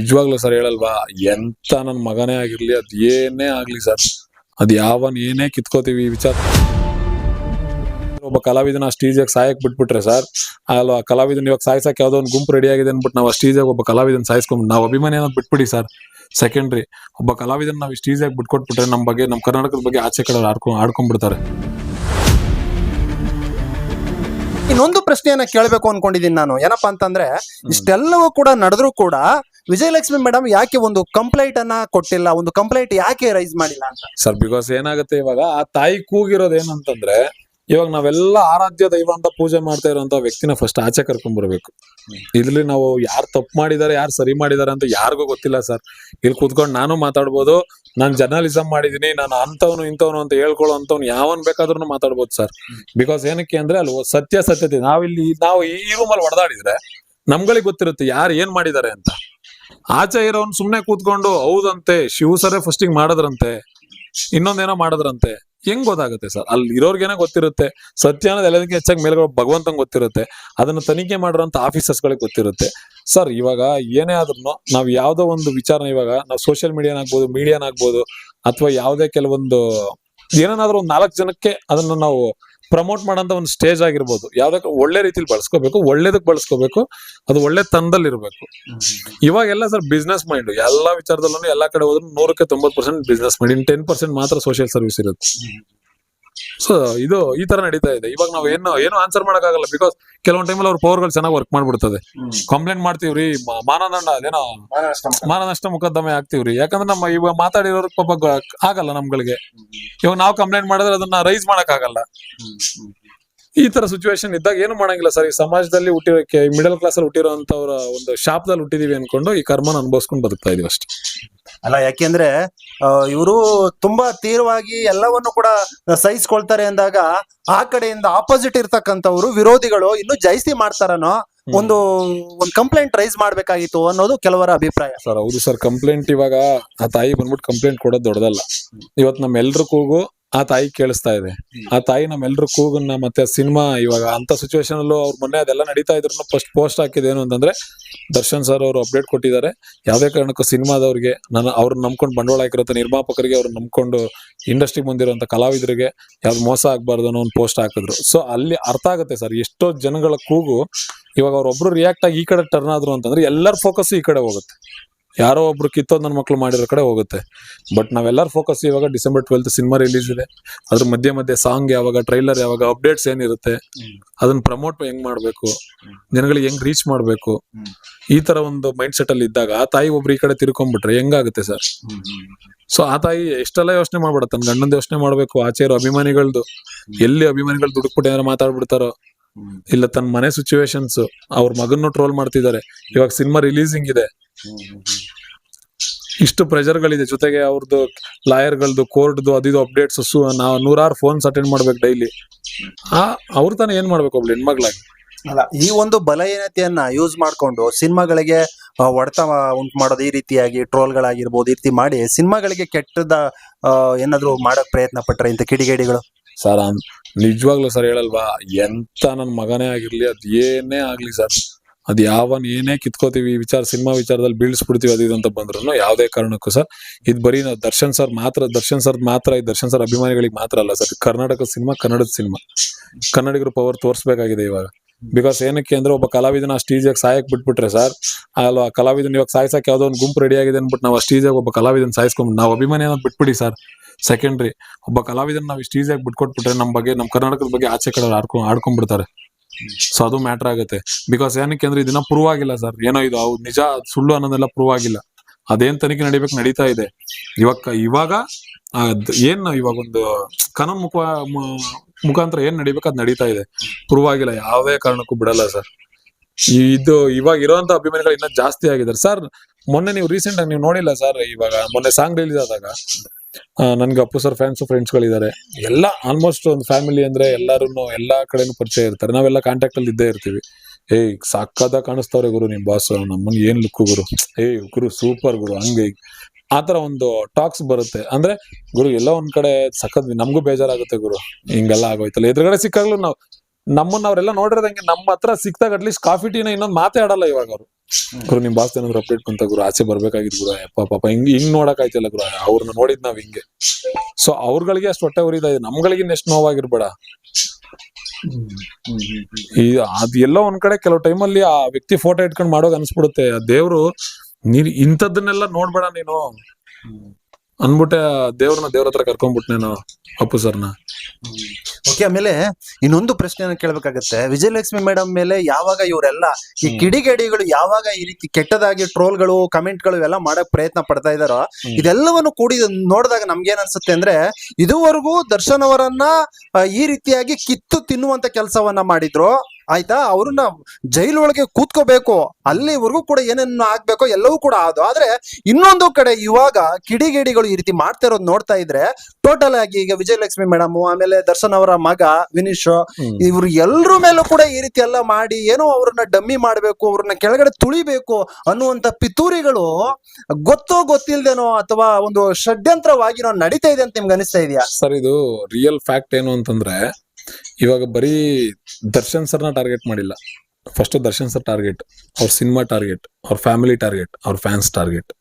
ನಿಜವಾಗ್ಲೂ ಸರ್ ಹೇಳಲ್ವಾ, ಎಂತ ನನ್ ಮಗನೇ ಆಗಿರ್ಲಿ, ಅದ್ ಏನೇ ಆಗ್ಲಿ ಸರ್ ಅದ್ ಯಾವನ್ ಏನೇ ಕಿತ್ಕೋತೀವಿ ಈ ವಿಚಾರ. ಒಬ್ಬ ಕಲಾವಿದನ ಸ್ಟೇಜಿಗೆ ಸಾಯಕ್ ಬಿಟ್ಬಿಟ್ರೆ ಸರ್ ಅಲ್ವಾ ಕಲಾವಿದನ್ ಇವಾಗ ಸಾಯ್ಸಕ್ ಯಾವ್ದೋ ಒಂದು ಗುಂಪು ರೆಡಿ ಆಗಿದೆ ಅನ್ಬಿಟ್ಟು ನಾವು ಸ್ಟೇಜಾಗ ಒಬ್ಬ ಕಲಾವಿದನ್ ಸಾಯಿಸ್ಕೊಂಡ್ ನಾವು ಅಭಿಮಾನಿ ಅನ್ನೋದು ಬಿಟ್ಬಿಡಿ ಸರ್ ಸೆಕೆಂಡ್ರಿ ಒಬ್ಬ ಕಲಾವಿದನ್ ನಾವು ಸ್ಟೇಜಾಗ ಬಿಟ್ಕೊಟ್ಬಿಟ್ರೆ ನಮ್ಮ ಬಗ್ಗೆ ನಮ್ಮ ಕರ್ನಾಟಕದ ಬಗ್ಗೆ ಆಚೆ ಕಡೆ ಆಡ್ಕೊಂಡ್ ಆಡ್ಕೊಂಡ್ಬಿಡ್ತಾರೆ. ಇನ್ನೊಂದು ಪ್ರಶ್ನೆಯನ್ನ ಕೇಳಬೇಕು ಅನ್ಕೊಂಡಿದೀನಿ ನಾನು. ಏನಪ್ಪಾ ಅಂತಂದ್ರೆ, ಇಷ್ಟೆಲ್ಲವೂ ಕೂಡ ನಡೆದ್ರು ಕೂಡ ವಿಜಯಲಕ್ಷ್ಮಿ ಮೇಡಮ್ ಯಾಕೆ ಒಂದು ಕಂಪ್ಲೇಂಟ್ ಅನ್ನ ಕೊಟ್ಟಿಲ್ಲ? ಒಂದು ಕಂಪ್ಲೇಂಟ್ ಯಾಕೆ ರೈಸ್ ಮಾಡಿಲ್ಲ ಅಂತ? ಸರ್ ಬಿಕಾಸ್ ಏನಾಗುತ್ತೆ ಇವಾಗ ಆ ತಾಯಿ ಕೂಗಿರೋದು ಏನಂತಂದ್ರೆ, ಇವಾಗ ನಾವೆಲ್ಲ ಆರಾಧ್ಯ ದೈವ ಅಂತ ಪೂಜೆ ಮಾಡ್ತಾ ಇರೋಂತ ವ್ಯಕ್ತಿನ ಫಸ್ಟ್ ಆಚೆ ಕರ್ಕೊಂಡ್ ಬರ್ಬೇಕು. ಇಲ್ಲಿ ನಾವು ಯಾರು ತಪ್ಪು ಮಾಡಿದಾರೆ, ಯಾರು ಸರಿ ಮಾಡಿದಾರೆ ಅಂತ ಯಾರಿಗೂ ಗೊತ್ತಿಲ್ಲ ಸರ್ ಇಲ್ಲಿ ಕೂತ್ಕೊಂಡು ನಾನು ಮಾತಾಡ್ಬೋದು, ನಾನು ಜರ್ನಲಿಸಂ ಮಾಡಿದೀನಿ, ನಾನು ಅಂತವನು ಇಂಥವನು ಅಂತ ಹೇಳ್ಕೊಳ್ಳೋ ಅಂತವ್ನು ಯಾವನ್ ಬೇಕಾದ್ರೂ ಮಾತಾಡ್ಬೋದು ಸರ್ ಬಿಕಾಸ್ ಏನಕ್ಕೆ ಅಂದ್ರೆ ಅಲ್ಲಿ ಸತ್ಯ ಸತ್ಯತೆ, ನಾವಿಲ್ಲಿ, ನಾವು ಈ ರೂಮಲ್ಲಿ ಹೊಡೆದಾಡಿದ್ರೆ ನಮ್ಗಳಿಗೆ ಗೊತ್ತಿರುತ್ತೆ ಯಾರು ಏನ್ ಮಾಡಿದ್ದಾರೆ ಅಂತ. ಆಚೆ ಇರೋನ್ ಸುಮ್ನೆ ಕೂತ್ಕೊಂಡು, ಹೌದಂತೆ, ಶಿವ ಸರೇ ಫಸ್ಟಿಗೆ ಮಾಡದ್ರಂತೆ, ಇನ್ನೊಂದೇನೋ ಮಾಡದ್ರಂತೆ. ಹೆಂಗ್ ಗೊತ್ತಾಗುತ್ತೆ ಸರ್? ಅಲ್ಲಿ ಇರೋರ್ಗೇನೆ ಗೊತ್ತಿರುತ್ತೆ. ಸತ್ಯ ಅನ್ನೋದು ಎಲ್ಲದಕ್ಕೆ ಹೆಚ್ಚಾಗಿ ಮೇಲ್ಗಡೆ ಭಗವಂತಂಗ್ ಗೊತ್ತಿರುತ್ತೆ. ಅದನ್ನ ತನಿಖೆ ಮಾಡಿರೋಂಥ ಆಫೀಸರ್ಸ್ಗಳಿಗೆ ಗೊತ್ತಿರುತ್ತೆ. ಸರ್, ಇವಾಗ ಏನೇ ಆದ್ರೂ ನಾವು ಯಾವ್ದೋ ಒಂದು ವಿಚಾರನ ಇವಾಗ ನಾವು ಸೋಷಿಯಲ್ ಮೀಡಿಯಾನಾಗ್ಬೋದು ಮೀಡಿಯಾನಾಗ್ಬೋದು ಅಥವಾ ಯಾವುದೇ ಕೆಲವೊಂದು ಏನಾದ್ರೂ ಒಂದು ನಾಲ್ಕು ಜನಕ್ಕೆ ಅದನ್ನ ನಾವು ಪ್ರಮೋಟ್ ಮಾಡೋಂಥ ಒಂದು ಸ್ಟೇಜ್ ಆಗಿರ್ಬೋದು. ಯಾವ್ದಕ್ಕೆ ಒಳ್ಳೆ ರೀತಿಲಿ ಬಳಸ್ಕೋಬೇಕು ಒಳ್ಳೇದಕ್ಕೆ ಬಳಸ್ಕೋಬೇಕು, ಅದು ಒಳ್ಳೆ ಇವಾಗ ಇವಾಗೆಲ್ಲ ಸರ್ ಬಿಸ್ನೆಸ್ ಮೈಂಡ್ ಎಲ್ಲಾ ವಿಚಾರದಲ್ಲೂ ಎಲ್ಲಾ ಕಡೆ ಹೋದ್ರು ನೂರಕ್ಕೆ ತೊಂಬತ್ percent business mind in ten percent ಮಾತ್ರ ಸೋಷಿಯಲ್ ಸರ್ವಿಸ್ ಇರುತ್ತೆ. ಸೊ ಇದು ಈ ತರ ನಡೀತಾ ಇದೆ. ಇವಾಗ ನಾವು ಏನು ಏನು ಆನ್ಸರ್ ಮಾಡಕ್ಕಾಗಲ್ಲ ಬಿಕಾಸ್ ಕೆಲವೊಂದು ಟೈಮಲ್ಲಿ ಅವ್ರ ಪವರ್ಗಳು ಚೆನ್ನಾಗಿ ವರ್ಕ್ ಮಾಡ್ಬಿಡ್ತದೆ. ಕಂಪ್ಲೇಂಟ್ ಮಾಡ್ತೀವ್ರಿ ಮ- ಮಾನದಂಡ ಅದೇನೋ ಮಾನನಷ್ಟ ಮೊಕದ್ದಮೆ ಹಾಕ್ತಿವ್ರಿ. ಯಾಕಂದ್ರೆ ನಮ್ಮ ಇವಾಗ ಮಾತಾಡಿರೋರ್ ಪಾಪ ಗ- ಆಗಲ್ಲ ನಮ್ಗಳಿಗೆ. ಇವಾಗ ನಾವು ಕಂಪ್ಲೇಂಟ್ ಮಾಡಿದ್ರೆ ಅದನ್ನ ರೈಸ್ ಮಾಡಕ್ ಆಗಲ್ಲ ಈ ತರ ಸಿಚುವೇಶನ್ ಇದ್ದಾಗ ಏನು ಮಾಡಂಗಿಲ್ಲ ಸರ್ ಈ ಸಮಾಜದಲ್ಲಿ ಹುಟ್ಟಿರೋಕೆ ಮಿಡಲ್ ಕ್ಲಾಸ್ ಅಲ್ಲಿ ಹುಟ್ಟಿರೋಂತವ್ರ ಒಂದು ಶಾಪದಲ್ಲಿ ಹುಟ್ಟಿದೀವಿ ಅನ್ಕೊಂಡು ಈ ಕರ್ಮನ ಅನುಭವಿಸ್ಕೊಂಡು ಬದುಕ್ತಾ ಇದೀವಿ ಅಷ್ಟೇ. ಅಲ್ಲ ಯಾಕೆಂದ್ರೆ ಇವರು ತುಂಬಾ ತೀವ್ರವಾಗಿ ಎಲ್ಲವನ್ನು ಕೂಡ ಸಹಿಸ್ಕೊಳ್ತಾರೆ ಅಂದಾಗ ಆ ಕಡೆಯಿಂದ ಆಪೋಸಿಟ್ ಇರ್ತಕ್ಕಂಥವ್ರು ವಿರೋಧಿಗಳು ಇನ್ನು ಜಾಸ್ತಿ ಮಾಡ್ತಾರನೋ ಒಂದು ಒಂದು ಕಂಪ್ಲೇಂಟ್ ರೈಸ್ ಮಾಡ್ಬೇಕಾಗಿತ್ತು ಅನ್ನೋದು ಕೆಲವರ ಅಭಿಪ್ರಾಯ. ಸರ್ ಹೌದು ಸರ್ ಕಂಪ್ಲೇಂಟ್ ಇವಾಗ ಆ ತಾಯಿ ಬಂದ್ಬಿಟ್ಟು ಕಂಪ್ಲೇಂಟ್ ಕೊಡೋದು ದೊಡ್ಡದಲ್ಲ. ಇವತ್ತು ನಮ್ಮೆಲ್ರ ಕೂಗು ಆ ತಾಯಿ ಕೇಳಿಸ್ತಾ ಇದೆ. ಆ ತಾಯಿ ನಮ್ಮೆಲ್ಲರೂ ಕೂಗನ್ನ ಮತ್ತೆ ಸಿನಿಮಾ ಇವಾಗ ಅಂತ ಸಿಚುವೇಶನ್ ಅಲ್ಲೂ ಅವ್ರ ಮೊನ್ನೆ ಅದೆಲ್ಲ ನಡೀತಾ ಇದ್ರು ಫಸ್ಟ್ ಪೋಸ್ಟ್ ಹಾಕಿದ ಏನು ಅಂತಂದ್ರೆ ದರ್ಶನ್ ಸರ್ ಅವರು ಅಪ್ಡೇಟ್ ಕೊಟ್ಟಿದ್ದಾರೆ. ಯಾವ್ದೇ ಕಾರಣಕ್ಕೂ ಸಿನಿಮಾದವ್ರಿಗೆ ನಾನು ಅವ್ರನ್ನ ನಂಬ್ಕೊಂಡು ಬಂಡವಾಳ ಹಾಕಿರೋ ನಿರ್ಮಾಪಕರಿಗೆ ಅವ್ರನ್ನ ನಂಬ್ಕೊಂಡು ಇಂಡಸ್ಟ್ರಿ ಮುಂದಿರುವಂತ ಕಲಾವಿದರಿಗೆ ಯಾವ್ದು ಮೋಸ ಆಗ್ಬಾರ್ದು ಅನ್ನೋ ಒಂದು ಪೋಸ್ಟ್ ಹಾಕಿದ್ರು. ಸೊ ಅಲ್ಲಿ ಅರ್ಥ ಆಗುತ್ತೆ ಸರ್ ಎಷ್ಟೋ ಜನಗಳ ಕೂಗು ಇವಾಗ ಅವ್ರೊಬ್ರು ರಿಯಾಕ್ಟ್ ಆಗಿ ಈ ಕಡೆ ಟರ್ನ್ ಆದ್ರು ಅಂತಂದ್ರೆ ಎಲ್ಲರ ಫೋಕಸ್ ಈ ಕಡೆ ಹೋಗುತ್ತೆ. ಯಾರೋ ಒಬ್ರು ಕಿತ್ತೋ ನನ್ನ ಮಕ್ಳು ಮಾಡಿರೋ ಕಡೆ ಹೋಗುತ್ತೆ. ಬಟ್ ನಾವೆಲ್ಲರ ಫೋಕಸ್ ಇವಾಗ ಡಿಸೆಂಬರ್ ಟ್ವೆಲ್ತ್ ಸಿನಿಮಾ ರಿಲೀಸ್ ಇದೆ. ಅದ್ರ ಮಧ್ಯೆ ಮಧ್ಯೆ ಸಾಂಗ್ ಯಾವಾಗ ಟ್ರೈಲರ್ ಯಾವಾಗ ಅಪ್ಡೇಟ್ಸ್ ಏನಿರುತ್ತೆ, ಅದನ್ನ ಪ್ರಮೋಟ್ ಹೆಂಗ್ ಮಾಡ್ಬೇಕು, ಜನಗಳಿಗೆ ಹೆಂಗ್ ರೀಚ್ ಮಾಡ್ಬೇಕು, ಈ ತರ ಒಂದು ಮೈಂಡ್ ಸೆಟ್ ಅಲ್ಲಿ ಇದ್ದಾಗ ಆ ತಾಯಿ ಒಬ್ರು ಈ ಕಡೆ ತಿರ್ಕೊಂಡ್ಬಿಟ್ರೆ ಹೆಂಗಾಗುತ್ತೆ ಸರ್? ಸೊ ಆ ತಾಯಿ ಎಷ್ಟೆಲ್ಲ ಯೋಚನೆ ಮಾಡ್ಬೇಡ, ತನ್ನ ಯೋಚನೆ ಮಾಡ್ಬೇಕು, ಆಚೆ ಇರೋ ಅಭಿಮಾನಿಗಳ್ದು. ಎಲ್ಲಿ ಅಭಿಮಾನಿಗಳು ದುಡುಕ್ಬಿಟ್ಟು ಏನಾರ ಮಾತಾಡ್ಬಿಡ್ತಾರೋ? ಇಲ್ಲ ತನ್ನ ಮನೆ ಸಿಚುವೇಶನ್ಸ್ ಅವ್ರ ಮಗನ್ನು ಟ್ರೋಲ್ ಮಾಡ್ತಿದ್ದಾರೆ. ಇವಾಗ ಸಿನಿಮಾ ರಿಲೀಸಿಂಗ್ ಇದೆ. ಇಷ್ಟು ಪ್ರೆಷರ್ಗಳಿದೆ ಜೊತೆಗೆ ಅವ್ರದ್ದು ಲಾಯರ್ಗಳದ್ದು ಕೋರ್ಟ್ದು ಅದಿದು ಅಪ್ಡೇಟ್ಸ್ ನಾವು ನೂರಾರು ಫೋನ್ಸ್ ಅಟೆಂಡ್ ಮಾಡ್ಬೇಕು ಡೈಲಿ ಆ ಅವ್ರ ತಾನೇ ಏನ್ ಮಾಡ್ಬೇಕು ಒಬ್ಳು ಹೆಣ್ಮಗ್ಳಾಗಿ? ಅಲ್ಲ ಈ ಒಂದು ಬಲಹೀನತೆಯನ್ನ ಯೂಸ್ ಮಾಡ್ಕೊಂಡು ಸಿನಿಮಾಗಳಿಗೆ ಹೊಡೆತ ಉಂಟು ಮಾಡೋದು ಈ ರೀತಿಯಾಗಿ ಟ್ರೋಲ್ಗಳಾಗಿರ್ಬೋದು ಈ ರೀತಿ ಮಾಡಿ ಸಿನಿಮಾಗಳಿಗೆ ಕೆಟ್ಟದ ಏನಾದರೂ ಏನಾದ್ರು ಮಾಡಕ್ ಪ್ರಯತ್ನ ಪಟ್ರೆ ಇಂಥ ಕಿಡಿಗೇಡಿಗಳು? ಸರ್ ನಿಜವಾಗ್ಲೂ ಸರ್ ಹೇಳಲ್ವಾ ಎಂತ ನನ್ ಮಗನೇ ಆಗಿರ್ಲಿ ಅದ್ ಏನೇ ಆಗ್ಲಿ ಸರ್. ಅದ್ ಯಾವನ್ ಏನೇ ಕಿತ್ಕೋತೀವಿ, ವಿಚಾರ ಸಿನಿಮಾ ವಿಚಾರದಲ್ಲಿ ಬೀಳ್ಸ್ಬಿಡ್ತೀವಿ ಅದು ಅಂತ ಬಂದ್ರು ಯಾವುದೇ ಕಾರಣಕ್ಕೂ ಸರ್. ಇದ್ ಬರೀ ನಾವು ದರ್ಶನ್ ಸರ್ ಮಾತ್ರ, ದರ್ಶನ್ ಸರ್ ಮಾತ್ರ, ಈ ದರ್ಶನ್ ಸರ್ ಅಭಿಮಾನಿಗಳಿಗೆ ಮಾತ್ರ ಅಲ್ಲ ಸರ್. ಕರ್ನಾಟಕ ಸಿನಿಮಾ, ಕನ್ನಡದ ಸಿನಿಮಾ. ಕನ್ನಡಿಗರು ಪವರ್ ತೋರಿಸ್ಬೇಕಾಗಿದೆ ಇವಾಗ. ಬಿಕಾಸ್ ಏನಕ್ಕೆ ಅಂದ್ರೆ ಒಬ್ಬ ಕಲಾವಿದನ ಸ್ಟೇಜಾಗ ಸಾಯಕ್ ಬಿಟ್ಬಿಟ್ರೆ ಸರ್ ಅಲ್ವಾ ಕಲಾವಿದನ್ ಇವಾಗ ಸಾಯಿಸಕ್ ಯಾವ್ದೋ ಒಂದು ಗುಂಪು ರೆಡಿ ಆಗಿದೆ ಅನ್ಬಿಟ್ಟು ನಾವು ಸ್ಟೇಜಾಗ ಒಬ್ಬ ಕಲಾವಿದನ್ ಸಾಯಿಸ್ಕೊಂಡ್ ನಾವು ಅಭಿಮಾನಿ ಅನ್ನೋದು ಬಿಟ್ಬಿಡಿ ಸರ್. ಸೆಕೆಂಡ್ರಿ ಒಬ್ಬ ಕಲಾವಿದನ್ ನಾವು ಸ್ಟೇಜಾಗ ಬಿಟ್ಕೊಟ್ಬಿಟ್ರೆ ನಮ್ಮ ಬಗ್ಗೆ ನಮ್ಮ ಕರ್ನಾಟಕದ ಬಗ್ಗೆ ಆಚೆ ಕಡೆ ಆಡ್ಕೊಂಡ್ ಆಡ್ಕೊಂಡ್ಬಿಡ್ತಾರೆ. ಸೊ ಅದು ಮ್ಯಾಟರ್ ಆಗುತ್ತೆ. ಬಿಕಾಸ್ ಏನಕ್ಕೆ ಅಂದ್ರೆ ಇದನ್ನ ಪ್ರೂವ್ ಆಗಿಲ್ಲ ಸರ್ ಏನೋ ಇದು ಅವ್ರು ನಿಜ ಸುಳ್ಳು ಅನ್ನೋದೆಲ್ಲ ಪ್ರೂವ್ ಆಗಿಲ್ಲ. ಅದೇನ್ ತನಿಖೆ ನಡಿಬೇಕು ನಡೀತಾ ಇದೆ. ಇವಾಗ ಇವಾಗ ಏನ್ ಇವಾಗ ಒಂದು ಕಾನೂನು ಮುಖ ಮುಖಾಂತರ ಏನ್ ನಡಿಬೇಕು ಅದ್ ನಡೀತಾ ಇದೆ. ಪ್ರೂವ್ ಆಗಿಲ್ಲ, ಯಾವ್ದೇ ಕಾರಣಕ್ಕೂ ಬಿಡಲ್ಲ ಸರ್ ಇದು, ಇವಾಗ ಇರೋಂತ ಅಭಿಮಾನಿಗಳು ಇನ್ನ ಜಾಸ್ತಿ ಆಗಿದ್ದಾರೆ. ಸರ್ ಮೊನ್ನೆ ನೀವು ರೀಸೆಂಟ್ ಆಗಿ ನೀವು ನೋಡಿಲ್ಲ ಸರ್ ಇವಾಗ ಮೊನ್ನೆ ಸಾಂಗ್ ರಿಲೀಸ್ ಆದಾಗ ನನ್ಗೆ ಅಪ್ಪು ಸರ್ ಫ್ಯಾನ್ಸ್ ಫ್ರೆಂಡ್ಸ್ ಗಳಿದ್ದಾರೆ. ಎಲ್ಲ ಆಲ್ಮೋಸ್ಟ್ ಒಂದು ಫ್ಯಾಮಿಲಿ ಅಂದ್ರೆ ಎಲ್ಲರೂ ಎಲ್ಲಾ ಕಡೆನೂ ಪರಿಚಯ ಇರ್ತಾರೆ. ನಾವೆಲ್ಲ ಕಾಂಟ್ಯಾಕ್ಟಲ್ಲಿ ಇದ್ದೇ ಇರ್ತೀವಿ. ಏಯ್, ಸಾಕಾದ ಕಾಣಿಸ್ತಾವ್ರೆ ಗುರು ನಿಮ್ಮ ಬಾಸ್ ನಮ್ಮನ್ ಏನ್ ಲುಕ್ಕು ಗುರು? ಏಯ್, ಗುರು ಸೂಪರ್ ಗುರು, ಹಂಗೆ ಆ ಆತರ ಒಂದು ಟಾಕ್ಸ್ ಬರುತ್ತೆ. ಅಂದ್ರೆ ಗುರು, ಎಲ್ಲ ಒಂದ್ ಕಡೆ ಸಖತ್, ನಮಗೂ ಬೇಜಾರಾಗುತ್ತೆ ಗುರು. ಹಿಂಗೆಲ್ಲ ಆಗೋಯ್ತಲ್ಲ. ಎದುರುಗಡೆ ಸಿಕ್ಕಾಗ್ಲೂ ನಾವು ನಮ್ಮನ್ನ ಅವರೆಲ್ಲ ನೋಡಿರೋದಂಗೆ ನಮ್ಮ ಹತ್ರ ಸಿಕ್ತಾಗ ಅಟ್ಲೀಸ್ಟ್ ಕಾಫಿ ಟೀನ ಇನ್ನೊಂದು ಮಾತೇ ಆಡಲ್ಲ ಇವಾಗ ಅವರು. ಗುರು ನಿಮ್ ಬಾಸ್ ಏನಾದ್ರು ಅಪ್ಡೇಟ್ ಬಂತ ಗುರು? ಆಚೆ ಬರ್ಬೇಕಾಗಿತ್ತು ಗುರು. ಅಪ್ಪ ಪಾಪ. ಹಿಂಗ್ ಹಿಂಗ್ ನೋಡಕ್ ಆಯ್ತಲ್ಲ ಗುರು. ಅವ್ರನ್ನ ನೋಡಿದ್ ನಾವ್ ಹಿಂಗೆ. ಸೊ ಅವ್ರಗಳಿಗೆ ಅಷ್ಟು ಹೊಟ್ಟೆ ಉರಿದ ನಮ್ಗಳಿಗೆ ಎಷ್ಟು ನೋವಾಗಿರ್ಬೇಡ. ಈ ಅದ್ ಎಲ್ಲೋ ಒಂದ್ ಕಡೆ ಕೆಲವು ಟೈಮಲ್ಲಿ ಆ ವ್ಯಕ್ತಿ ಫೋಟೋ ಇಟ್ಕೊಂಡ್ ಮಾಡೋಕ್ ಅನ್ಸ್ಬಿಡುತ್ತೆ. ಆ ದೇವ್ರು ನೀನ್ ಇಂಥದ್ದನ್ನೆಲ್ಲ ನೋಡ್ಬೇಡ ನೀನು. ಅನ್ಬಿಟ್ಟೆ ದೇವ್ರನ್ನ ದೇವ್ರ ಹತ್ರ ಕರ್ಕೊಂಡ್ಬಿಟ್ನೇನು ಅಪ್ಪು ಸರ್ನ. ಓಕೆ ಆಮೇಲೆ ಇನ್ನೊಂದು ಪ್ರಶ್ನೆಯನ್ನು ಕೇಳ್ಬೇಕಾಗತ್ತೆ ವಿಜಯಲಕ್ಷ್ಮಿ ಮೇಡಮ್ ಮೇಲೆ ಯಾವಾಗ ಇವರೆಲ್ಲ ಈ. ಕಿಡಿಗೇಡಿಗಳು ಯಾವಾಗ ಈ ರೀತಿ ಕೆಟ್ಟದಾಗಿ ಟ್ರೋಲ್ಗಳು ಕಮೆಂಟ್ಗಳು ಇವೆಲ್ಲ ಮಾಡಕ್ ಪ್ರಯತ್ನ ಪಡ್ತಾ ಇದಾರೋ. ಇದೆಲ್ಲವನ್ನು ಕೂಡಿ ನೋಡಿದಾಗ ನಮ್ಗೇನ್ ಅನ್ಸುತ್ತೆ ಅಂದ್ರೆ ಇದುವರೆಗೂ ದರ್ಶನ್ ಅವರನ್ನ ಈ ರೀತಿಯಾಗಿ ಕಿತ್ತು ತಿನ್ನುವಂತ ಕೆಲಸವನ್ನ ಮಾಡಿದ್ರು ಆಯ್ತಾ? ಅವ್ರನ್ನ ಜೈಲೊಳಗೆ ಕೂತ್ಕೋಬೇಕು. ಅಲ್ಲಿವರೆಗೂ ಕೂಡ ಏನೇನು ಆಗ್ಬೇಕೋ ಎಲ್ಲವೂ ಕೂಡ ಅದು ಆದ್ರೆ ಇನ್ನೊಂದು ಕಡೆ ಇವಾಗ ಕಿಡಿಗೇಡಿಗಳು ಈ ರೀತಿ ಮಾಡ್ತಾ ಇರೋದು ನೋಡ್ತಾ ಇದ್ರೆ ಟೋಟಲ್ ಆಗಿ ಈಗ ವಿಜಯಲಕ್ಷ್ಮಿ ಮೇಡಮ್ ಆಮೇಲೆ ದರ್ಶನ್ ಅವರ ಮಗ ವಿನೀಶ್. ಇವ್ರು ಎಲ್ರ ಮೇಲೂ ಕೂಡ ಈ ರೀತಿ ಎಲ್ಲ ಮಾಡಿ ಏನೋ ಅವ್ರನ್ನ ಡಮ್ಮಿ ಮಾಡ್ಬೇಕು ಅವ್ರನ್ನ ಕೆಳಗಡೆ ತುಳಿಬೇಕು ಅನ್ನುವಂತ ಪಿತೂರಿಗಳು ಗೊತ್ತೋ ಗೊತ್ತಿಲ್ದೇನೋ ಅಥವಾ ಒಂದು ಷಡ್ಯಂತ್ರವಾಗಿನೋ ನಡೀತಾ ಇದೆ ಅಂತ ನಿಮ್ಗೆ ಅನಿಸ್ತಾ ಇದೆಯಾ? ಸರ್ ಇದು ರಿಯಲ್ ಫ್ಯಾಕ್ಟ್ ಏನು ಅಂತಂದ್ರೆ ಇವಾಗ ಬರೀ ದರ್ಶನ್ ಸರ್ನ ಟಾರ್ಗೆಟ್ ಮಾಡಿಲ್ಲ. ಫಸ್ಟ್ ದರ್ಶನ್ ಸರ್ ಟಾರ್ಗೆಟ್ ಅವ್ರ ಸಿನಿಮಾ ಟಾರ್ಗೆಟ್ ಅವ್ರ ಫ್ಯಾಮಿಲಿ ಟಾರ್ಗೆಟ್ ಅವ್ರ ಫ್ಯಾನ್ಸ್ ಟಾರ್ಗೆಟ್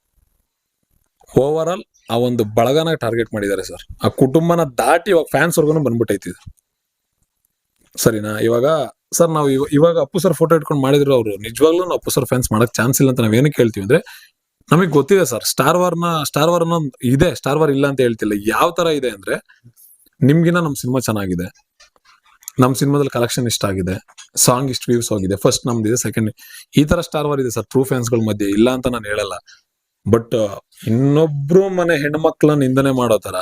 ಓವರ್ ಆಲ್ ಆ ಒಂದು ಬಳಗನ ಟಾರ್ಗೆಟ್ ಮಾಡಿದ್ದಾರೆ ಸರ್. ಆ ಕುಟುಂಬನ ದಾಟಿ ಇವಾಗ ಫ್ಯಾನ್ಸ್ ವರ್ಗು ಬಂದ್ಬಿಟ್ಟೈತಿ ಸರಿನಾ? ಇವಾಗ ಸರ್ ನಾವು ಇವ- ಇವಾಗ ಅಪ್ಪು ಸರ್ ಫೋಟೋ ಇಟ್ಕೊಂಡು ಮಾಡಿದ್ರು ಅವರು. ನಿಜವಾಗ್ಲೂ ನಾವು ಅಪ್ಪು ಸರ್ ಫ್ಯಾನ್ಸ್ ಮಾಡಕ್ ಚಾನ್ಸ್ ಇಲ್ಲ ಅಂತ ನಾವೇನಕ್ಕೆ ಹೇಳ್ತೀವಿ ಅಂದ್ರೆ, ನಮಗೆ ಗೊತ್ತಿದೆ ಸರ್ ಸ್ಟಾರ್ ವಾರ್ನ ಸ್ಟಾರ್ ವಾರ್ನ ಇದೆ ಸ್ಟಾರ್ ವಾರ್ ಇಲ್ಲ ಅಂತ ಹೇಳ್ತಿಲ್ಲ. ಯಾವ ತರ ಇದೆ ಅಂದ್ರೆ, ನಿಮ್ಗಿನ್ನ ನಮ್ ಸಿನಿಮಾ ಚೆನ್ನಾಗಿದೆ. ನಮ್ ಸಿನಿಮಾದಲ್ಲಿ ಕಲೆಕ್ಷನ್ ಇಷ್ಟ ಆಗಿದೆ. ಸಾಂಗ್ ಇಷ್ಟು ವ್ಯೂಸ್ ಆಗಿದೆ ಫಸ್ಟ್ ನಮ್ದಿದೆ ಸೆಕೆಂಡ್ ಈ ತರ ಸ್ಟಾರ್ ವಾರ್ ಇದೆ ಸರ್. ಟ್ರೂ ಫ್ಯಾನ್ಸ್ಗಳ ಮಧ್ಯೆ ಇಲ್ಲ ಅಂತ ನಾನು ಹೇಳಲ್ಲ. ಬಟ್ ಇನ್ನೊಬ್ರು ಮನೆ ಹೆಣ್ಮಕ್ಳನ್ನ ನಿಂದನೆ ಮಾಡೋ ತರ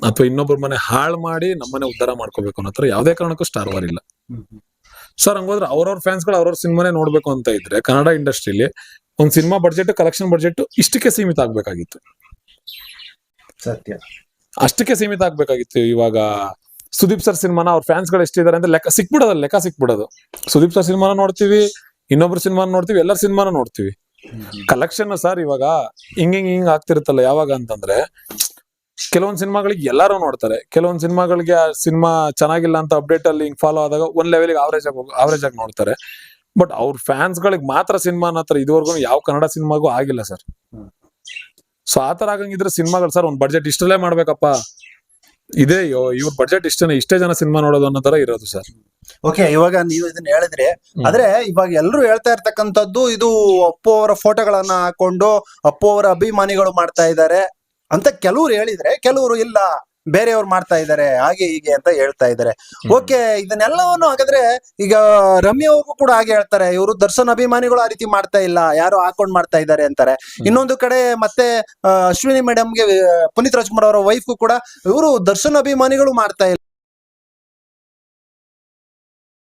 ಅಥವಾ ಇನ್ನೊಬ್ರು ಮನೆ ಹಾಳು ಮಾಡಿ ನಮ್ಮನೆ ಉದ್ದಾರ ಮಾಡ್ಕೋಬೇಕು ಅನ್ನೋ ತರ ಯಾವ್ದೇ ಕಾರಣಕ್ಕೂ ಸ್ಟಾರ್ ವಾರ್ ಇಲ್ಲ. ಸರ್ ಹಂಗೋದ್ರೆ ಅವ್ರವ್ರ ಫ್ಯಾನ್ಸ್ಗಳು ಅವ್ರವ್ರ ಸಿನಿಮಾನೇ ನೋಡ್ಬೇಕು ಅಂತ ಇದ್ರೆ ಕನ್ನಡ ಇಂಡಸ್ಟ್ರಿಲಿ ಒಂದ್ ಸಿನಿಮಾ ಬಡ್ಜೆಟ್ ಕಲೆಕ್ಷನ್ ಬಡ್ಜೆಟ್ ಇಷ್ಟಕ್ಕೆ ಸೀಮಿತ ಆಗ್ಬೇಕಾಗಿತ್ತು. ಸತ್ಯ. ಅಷ್ಟಕ್ಕೆ ಸೀಮಿತ ಆಗ್ಬೇಕಾಗಿತ್ತು ಇವಾಗ ಸುದೀಪ್ ಸರ್ ಸಿನಿಮಾನ ಅವ್ರ ಫ್ಯಾನ್ಸ್ಗಳು ಎಷ್ಟಿದ್ದಾರೆ ಅಂತ ಲೆಕ್ಕ ಸಿಕ್ಬಿಡೋದು ಲೆಕ್ಕ ಸಿಕ್ಬಿಡೋದು. ಸುದೀಪ್ ಸರ್ ಸಿನಿಮಾನ ನೋಡ್ತೀವಿ, ಇನ್ನೊಬ್ರು ಸಿನಿಮಾನ ನೋಡ್ತೀವಿ, ಎಲ್ಲರ ಸಿನಿಮಾನ ನೋಡ್ತೀವಿ. ಕಲೆಕ್ಷನ್ ಸರ್ ಇವಾಗ ಹಿಂಗ್ ಹಿಂಗ್ ಹಿಂಗ್ ಆಗ್ತಿರುತ್ತಲ್ಲ ಯಾವಾಗ ಅಂತಂದ್ರೆ, ಕೆಲವೊಂದ್ ಸಿನಿಮಾಗಳಿಗೆ ಎಲ್ಲಾರು ನೋಡ್ತಾರೆ. ಕೆಲವೊಂದ್ ಸಿನಿಮಾಗಳಿಗೆ ಆ ಸಿನಿಮಾ ಚೆನ್ನಾಗಿಲ್ಲ ಅಂತ ಅಪ್ಡೇಟ್ ಅಲ್ಲಿ ಹಿಂಗ್ ಫಾಲೋ ಆದಾಗ ಒಂದ್ ಲೆವೆಲ್ಗೆ ಆವರೇಜ್ ಆಗಿ ಆವರೇಜ್ ಆಗಿ ನೋಡ್ತಾರೆ. ಬಟ್ ಅವ್ರ ಫ್ಯಾನ್ಸ್ ಗಳಿಗೆ ಮಾತ್ರ ಸಿನಿಮಾನ ಹತ್ರ ಇದುವರೆಗೂ ಯಾವ ಕನ್ನಡ ಸಿನಿಮಾಗೂ ಆಗಿಲ್ಲ ಸರ್. ಸೊ ಆತರ ಆಗಂಗಿದ್ರೆ ಸಿನಿಮಾಗಳು ಸರ್ ಒಂದ್ ಬಡ್ಜೆಟ್ ಇಷ್ಟಲ್ಲೇ ಮಾಡ್ಬೇಕಪ್ಪ. ಇದೇ ಇವ್ರ ಬಜೆಟ್ ಇಷ್ಟೇ ಇಷ್ಟೇ ಜನ ಸಿನಿಮಾ ನೋಡೋದು ಅನ್ನೋ ತರ ಇರೋದು ಸರ್. ಓಕೆ ಇವಾಗ ನೀವು ಇದನ್ನ ಹೇಳಿದ್ರೆ. ಆದ್ರೆ ಇವಾಗ ಎಲ್ಲರೂ ಹೇಳ್ತಾ ಇರ್ತಕ್ಕಂಥದ್ದು ಇದು ಅಪ್ಪು ಅವರ ಫೋಟೋಗಳನ್ನ ಹಾಕೊಂಡು ಅಪ್ಪು ಅವರ ಅಭಿಮಾನಿಗಳು ಮಾಡ್ತಾ ಇದ್ದಾರೆ ಅಂತ ಕೆಲವ್ರು ಹೇಳಿದ್ರೆ ಕೆಲವರು ಇಲ್ಲ. ಬೇರೆಯವ್ರು ಮಾಡ್ತಾ ಇದ್ದಾರೆ ಹಾಗೆ ಹೀಗೆ ಅಂತ ಹೇಳ್ತಾ ಇದ್ದಾರೆ ಓಕೆ ಇದನ್ನೆಲ್ಲವನ್ನು ಹಾಗಾದ್ರೆ ಈಗ ರಮ್ಯ ಅವ್ರಿಗೂ ಕೂಡ ಹಾಗೆ ಹೇಳ್ತಾರೆ ಇವರು ದರ್ಶನ್ ಅಭಿಮಾನಿಗಳು ಆ ರೀತಿ ಮಾಡ್ತಾ ಇಲ್ಲ ಯಾರು ಹಾಕೊಂಡ್ ಮಾಡ್ತಾ ಇದ್ದಾರೆ ಅಂತಾರೆ. ಇನ್ನೊಂದು ಕಡೆ ಮತ್ತೆ ಅಶ್ವಿನಿ ಮೇಡಮ್ಗೆ ಪುನೀತ್ ರಾಜ್ಕುಮಾರ್ ಅವರ ವೈಫ್ ಕೂಡ ಇವರು ದರ್ಶನ್ ಅಭಿಮಾನಿಗಳು ಮಾಡ್ತಾ ಇಲ್ಲ.